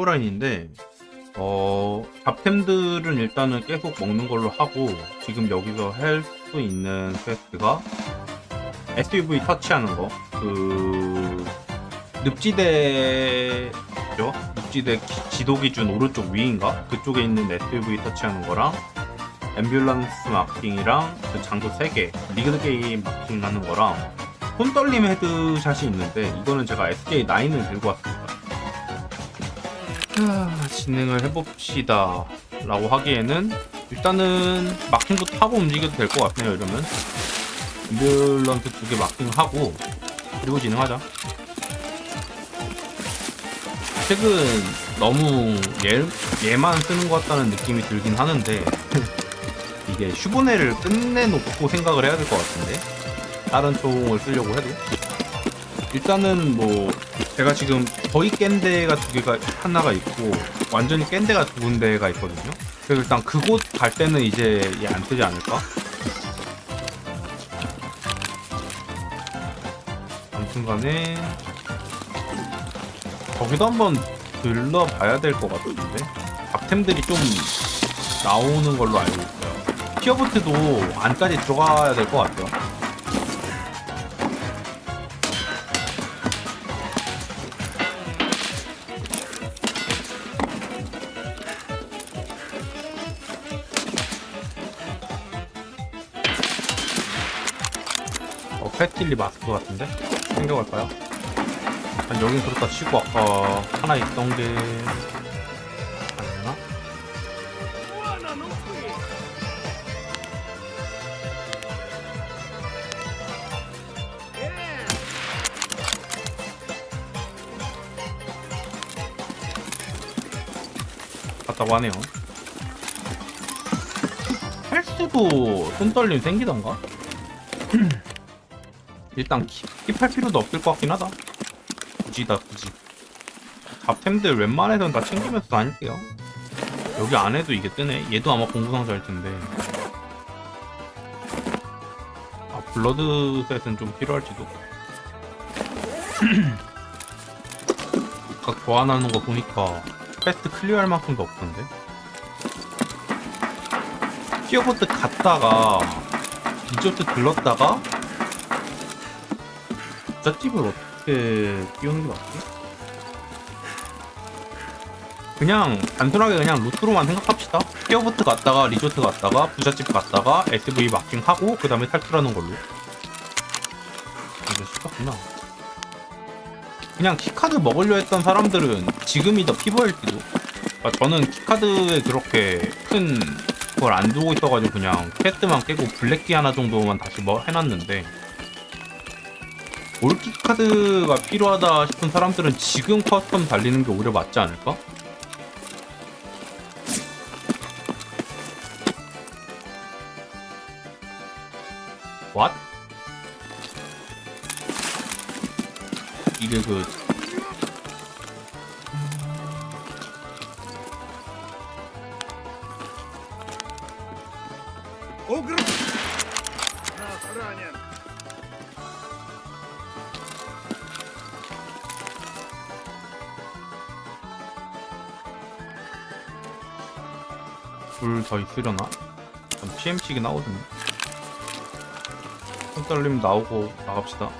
쇼라인인데 어 잡템들은 일단은 계속 먹는 걸로 하고 지금 여기서 할 수 있는 퀘스트가 SUV 터치하는 거. 그 늪지대죠? 늪지대 기- 지도 기준 오른쪽 위인가? 그쪽에 있는 SUV 터치하는 거랑 앰뷸런스 마킹이랑 그 장소 3개 리그 게임 마킹 하는 거랑 손 떨림 헤드샷이 있는데 이거는 제가 SK9을 들고 왔습니다. 하, 진행을 해봅시다. 라고 하기에는 일단은 마킹부터 하고 움직여도 될 것 같네요. 이러면 앰뷸런스 두개 마킹하고 그리고 진행하자. 책은 너무 얘, 얘만 쓰는 것 같다는 느낌이 들긴 하는데 이게 슈보네를 끝내놓고 생각을 해야 될 것 같은데 다른 총을 쓰려고 해도 일단은 뭐 제가 지금 거의 깬 데가 두 개가 하나가 있고 완전히 깬 데가 두 군데가 있거든요. 그래서 일단 그곳 갈 때는 이제 얘 안 뜨지 않을까? 아무튼간에 거기도 한번 들러봐야 될 것 같은데? 잡템들이 좀 나오는 걸로 알고 있어요. 피어보트도 안까지 들어가야 될 것 같아요 어, 패틸리 마스크 같은데? 챙겨갈까요? 한 여긴 그렇다 치고 아까 하나 있던 게 아니나? 같다고 하네요. 헬스도 손떨림 생기던가? 일단 킵, 킵할 필요도 없을 것 같긴 하다. 굳이다 굳이. 잡템들 웬만해서는 다 챙기면서 다닐게요. 여기 안에도 이게 뜨네. 얘도 아마 공구상자일 텐데. 아 블러드셋은 좀 필요할지도. 각 교환하는 거 보니까 퀘스트 클리어할 만큼도 없던데. 피어보트 갔다가 리조트 들렀다가 부 잣집을 어떻게 끼우는 게 맞지? 그냥 단순하게 그냥 루트로만 생각합시다. 피어보트 갔다가 리조트 갔다가 부잣집 갔다가 SV 마킹 하고 그 다음에 탈출하는 걸로. 이제 쉽겠구나. 그냥 키카드 먹으려 했던 사람들은 지금이 더 피부일지도. 그러니까 저는 키카드에 그렇게 큰 그걸 안 두고 있어가지고 그냥 퀘스트만 깨고 블랙키 하나 정도만 다시 뭐 해놨는데 올키 카드가 필요하다 싶은 사람들은 지금 커스텀 달리는 게 오히려 맞지 않을까? What? 이게 그 더 있으려나? 전 PMC기 나오거든요. 손떨림 나오고 나갑시다.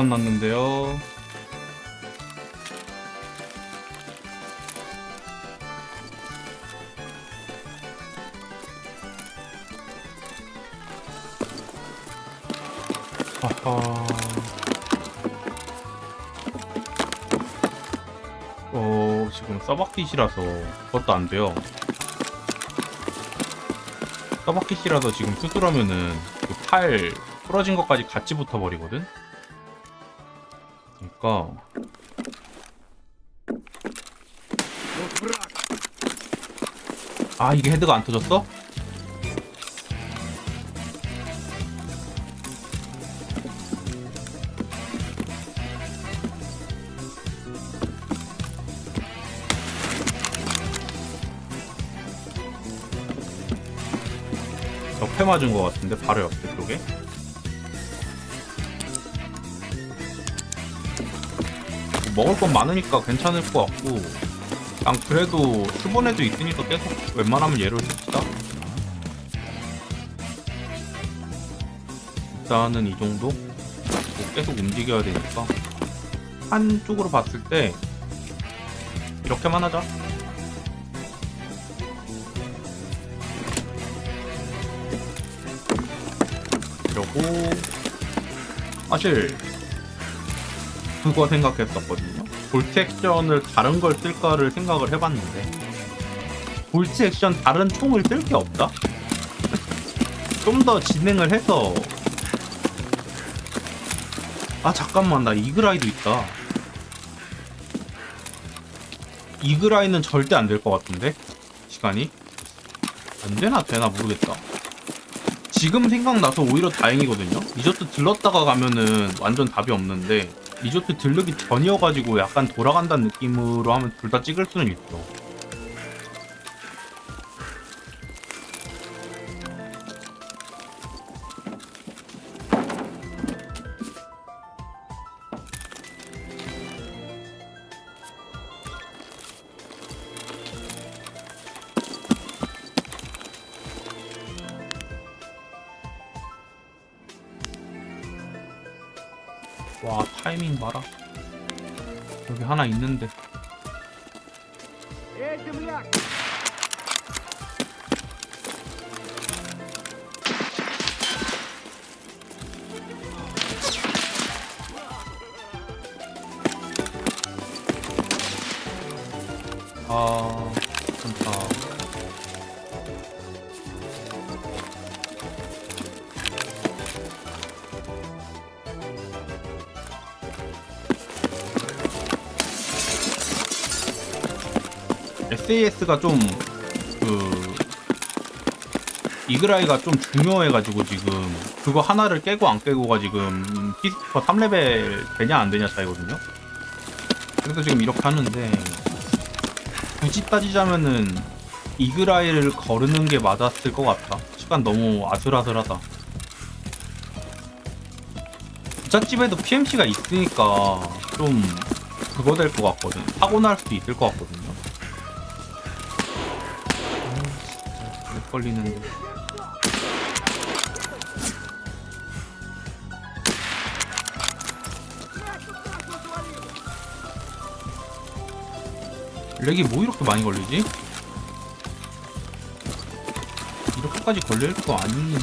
불판 났는데요. 아하. 어 지금 서바킷이라서 그것도 안 돼요. 서바킷이라서 지금 수술하면은 그 팔 부러진 것까지 같이 붙어버리거든? 바꿔 아 이게 헤드가 안 터졌어? 옆에 맞은 것 같은데 바로 옆에 쪽에 먹을 건 많으니까 괜찮을 것 같고. 난 그래도 수본에도 있으니까 계속 웬만하면 얘를 씁시다. 일단은 이 정도? 뭐 계속 움직여야 되니까. 한쪽으로 봤을 때 이렇게만 하자. 이러고 사실 그거 생각했었거든요. 볼트 액션을 다른 걸 쓸까를 생각을 해봤는데. 볼트 액션 다른 총을 쓸 게 없다? 좀 더 진행을 해서. 아 잠깐만. 나 이글아이도 있다. 이글아이는 절대 안 될 것 같은데? 시간이? 안 되나? 되나? 모르겠다. 지금 생각나서 오히려 다행이거든요. 리조트 들렀다가 가면은 완전 답이 없는데 리조트 들르기 전이어가지고 약간 돌아간다는 느낌으로 하면 둘 다 찍을 수는 있어. 타이밍 봐라 여기 하나 있는데 아, 괜찮다. SAS가 좀 그 이그라이가 좀 중요해가지고 지금 그거 하나를 깨고 안 깨고가 지금 피스퍼 3레벨 되냐 안 되냐 차이거든요. 그래서 지금 이렇게 하는데 굳이 따지자면은 이그라이를 거르는 게 맞았을 것 같다. 시간 너무 아슬아슬하다. 부잣집에도 PMC가 있으니까 좀 그거 될 것 같거든. 사고 날 수도 있을 것 같거든 걸리는데. 렉이 뭐 이렇게 많이 걸리지? 이렇게까지 걸릴 거 아닌데.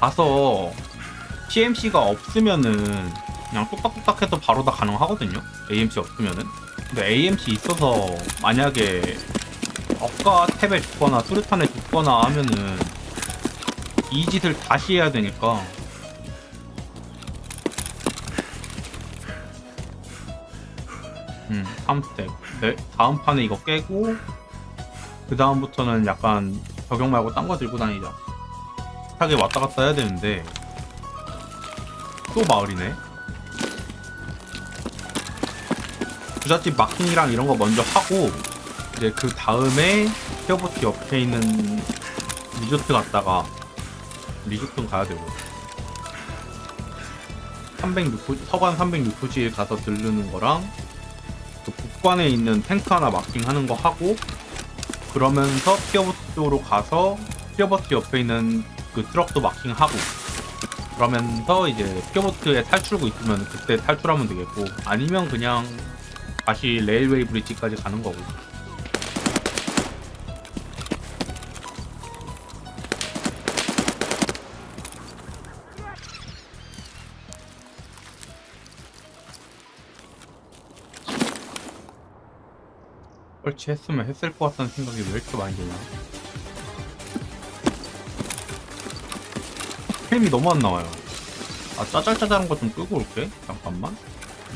가서 PMC가 없으면은 그냥 뚝딱뚝딱 해도 바로 다 가능하거든요. AMC 없으면은. 근데 AMC 있어서 만약에 업가 탭에 죽거나 수류탄에 죽거나 하면은 이 짓을 다시 해야 되니까 음 3스텝 네, 다음 판에 이거 깨고 그 다음부터는 약간 적용 말고 딴 거 들고 다니자 비슷하게 왔다 갔다 해야 되는데 또 마을이네. 부잣집 마킹이랑 이런 거 먼저 하고 이제 그 다음에 피어보트 옆에 있는 리조트 갔다가 리조트 가야 되고. 306호, 서관 306호지에 가서 들르는 거랑 그 북관에 있는 탱크 하나 마킹하는 거 하고 그러면서 피어보트 쪽으로 가서 피어보트 옆에 있는 그 트럭도 마킹하고 그러면서 이제 피어보트에 탈출구 있으면 그때 탈출하면 되겠고 아니면 그냥 다시 레일웨이 브릿지까지 가는 거고. 설치했으면 했을 것 같다는 생각이 왜 이렇게 많이 드냐 템이 너무 안 나와요. 아 짜잘짜잘한 거 좀 끄고 올게. 잠깐만.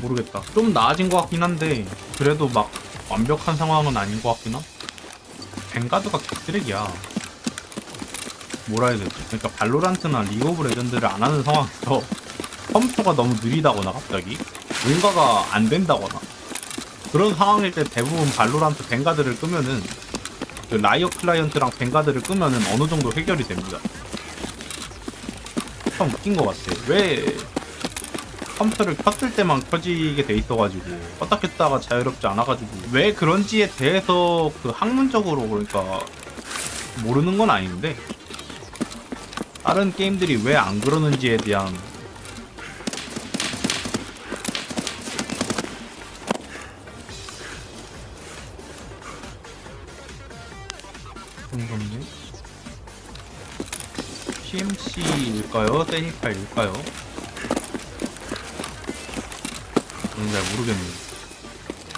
모르겠다. 좀 나아진 것 같긴 한데 그래도 막 완벽한 상황은 아닌 것 같긴 함. 뱅가드가 개쓰레기야. 뭐라 해야 되지? 그러니까 발로란트나 리그 오브 레전드를 안 하는 상황에서 컴퓨터가 너무 느리다거나 갑자기 뭔가가 안 된다거나 그런 상황일 때 대부분 발로란트 뱅가드를 끄면은 그 라이어 클라이언트랑 뱅가드를 끄면은 어느 정도 해결이 됩니다 참 웃긴 것 같아. 왜 컴퓨터를 켰을 때만 켜지게 돼 있어가지고 껐다 켰다가 자유롭지 않아가지고 왜 그런지에 대해서 그 학문적으로 그러니까 모르는 건 아닌데 다른 게임들이 왜 안 그러는지에 대한 PMC일까요? 세니카일까요? 저는 잘 모르겠네요.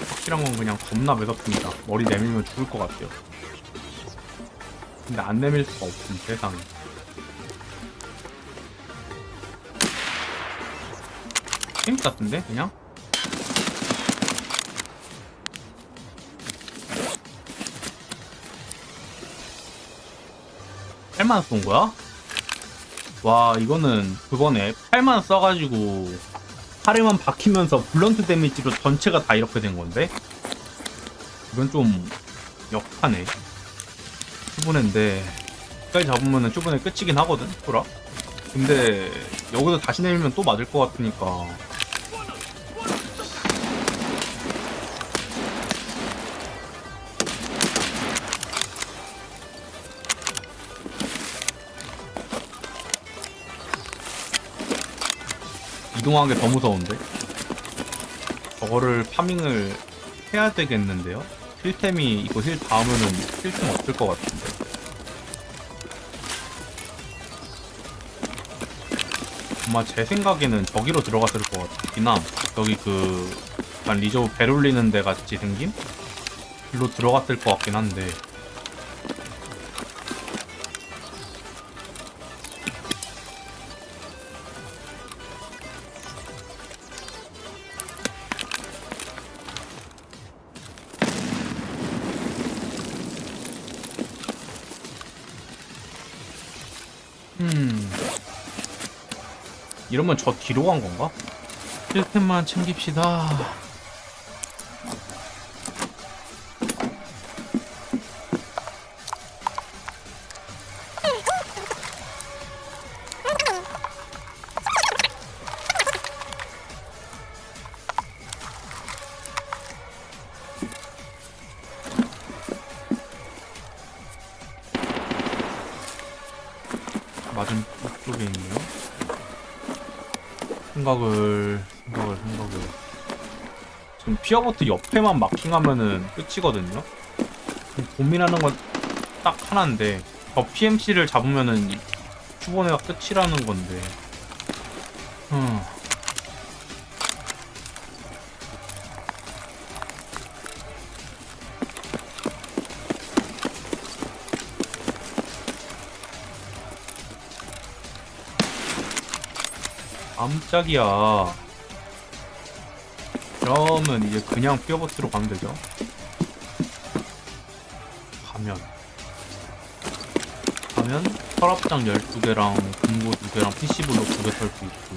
확실한 건 그냥 겁나 매섭습니다. 머리 내밀면 죽을 것 같아요. 근데 안 내밀 수가 없음, 세상에. 재밌 같은데, 그냥? 팔만원쏜 거야? 와 이거는 그거네. 8만 써가지고 팔에만 박히면서 블런트 데미지로 전체가 다 이렇게 된 건데? 이건 좀 역하네. 쭈분인데 끝까지 잡으면은 쭈분에 끝이긴 하거든 소라 근데 여기서 다시 내밀면 또 맞을 것 같으니까 이동하는 게 더 무서운데? 저거를 파밍을 해야 되겠는데요? 힐템이 이거 힐 닿으면은 힐템 없을 것 같은데. 아마 제 생각에는 저기로 들어갔을 것 같긴 함. 여기 그, 약간 리저 배 올리는 데 같이 생김? 길로 들어갔을 것 같긴 한데. 이러면 저 뒤로 간 건가? 1템만 챙깁시다. 생각을 생각을 생각을 지금 피어버트 옆에만 마킹하면은 끝이거든요. 고민하는 건 딱 하나인데 저 PMC를 잡으면은 추번회가 끝이라는 건데. 음. 깜짝이야. 그러면 이제 그냥 피어버트로 가면 되죠. 가면. 가면 서랍장 12개랑 금고 2개랑 PC블럭 2개 털 수 있고.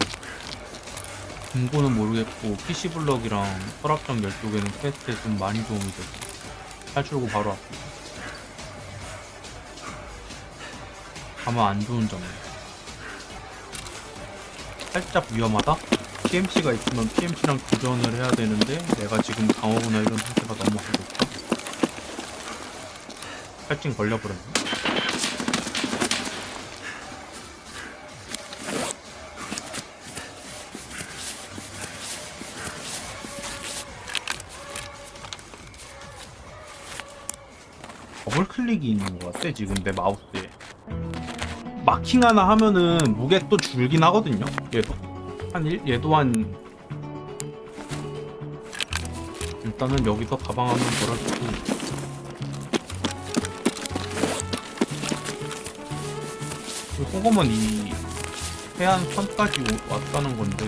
금고는 모르겠고 PC블럭이랑 서랍장 12개는 퀘스트에 좀 많이 도움이 됐어. 탈출구 바로 앞에. 가면 안 좋은 점이. 살짝 위험하다? PMC가 있으면 PMC랑 교전을 해야 되는데 내가 지금 강호구나 이런 상태가 너무 안 좋다? 탈진 걸려버렸네. 더블 클릭이 있는 것 같아 지금 내 마우스에 마킹 하나 하면은 무게 또 줄긴 하거든요. 얘도. 한 일, 얘도 한 일단은 여기서 가방 한번 걸어주고. 이 소금은 이 해안 선까지 오- 왔다는 건데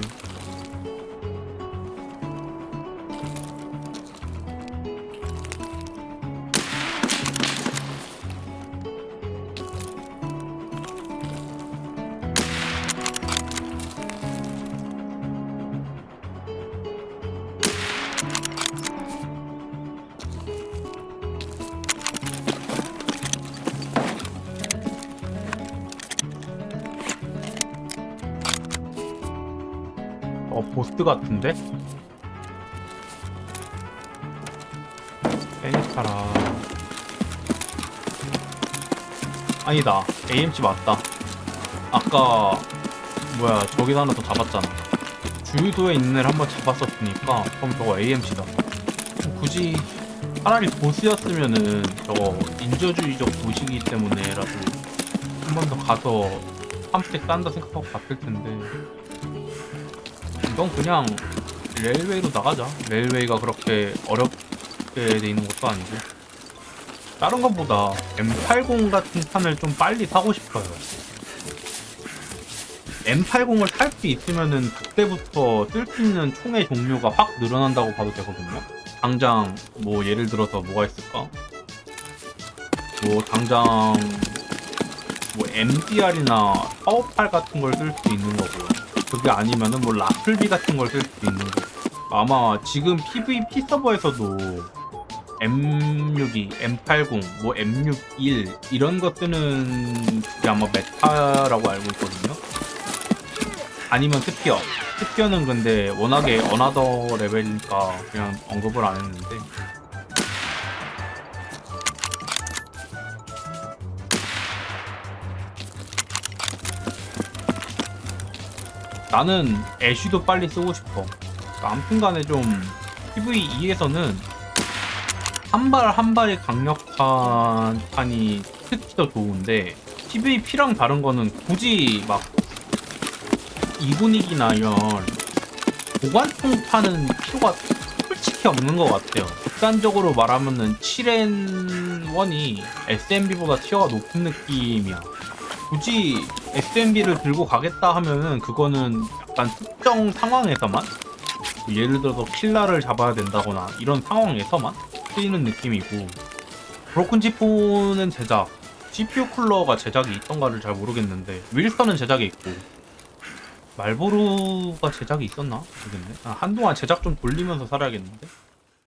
어 보스 같은데? 페니스타라. 아니다. AMC 맞다. 아까 뭐야 저기서 하나 더 잡았잖아. 주유도에 있는 애를 한번 잡았었으니까 그럼 저거 AMC다. 굳이 차라리 보스였으면은 저거 인저주의적 도시기 때문에라도 한 번 더 가서 팜스텍 싼다 생각하고 갔을 텐데 이건 그냥 레일웨이로 나가자. 레일웨이가 그렇게 어렵게 돼 있는 것도 아니고. 다른 것보다 M80 같은 판을 좀 빨리 사고 싶어요. M80을 탈수 있으면은 그때부터 쓸 수 있는 총의 종류가 확 늘어난다고 봐도 되거든요. 당장 뭐 예를 들어서 뭐가 있을까? 뭐 당장 뭐 MDR이나 파워팔 같은 걸 쓸 수 있는 거고요. 그게 아니면은 뭐 라플비 같은 걸 쓸 수도 있는 거. 아마 지금 PVP 서버에서도 M62, M80, 뭐 M61 이런 거 쓰는 게 아마 메타라고 알고 있거든요. 아니면 스피어. 스피어는 근데 워낙에 어나더 레벨이니까 그냥 언급을 안 했는데. 나는 애쉬도 빨리 쓰고 싶어. 그러니까 아무튼간에 좀 PVE에서는 한 발 한 발이 강력한 판이 특히 더 좋은데 PVP랑 다른 거는 굳이 막 이분위기나 이런 보관통 파는 필요가 솔직히 없는 것 같아요. 극단적으로 말하면은 7N1이 SMB보다 티어가 높은 느낌이야. 굳이 SMB를 들고 가겠다 하면은 그거는 약간 특정 상황에서만? 예를 들어서 킬라를 잡아야 된다거나 이런 상황에서만? 쓰이는 느낌이고. 브로큰 지포는 제작 CPU 쿨러가 제작이 있던가를 잘 모르겠는데 윌선은 제작이 있고. 말보루가 제작이 있었나? 모르겠네. 아, 한동안 제작 좀 돌리면서 살아야겠는데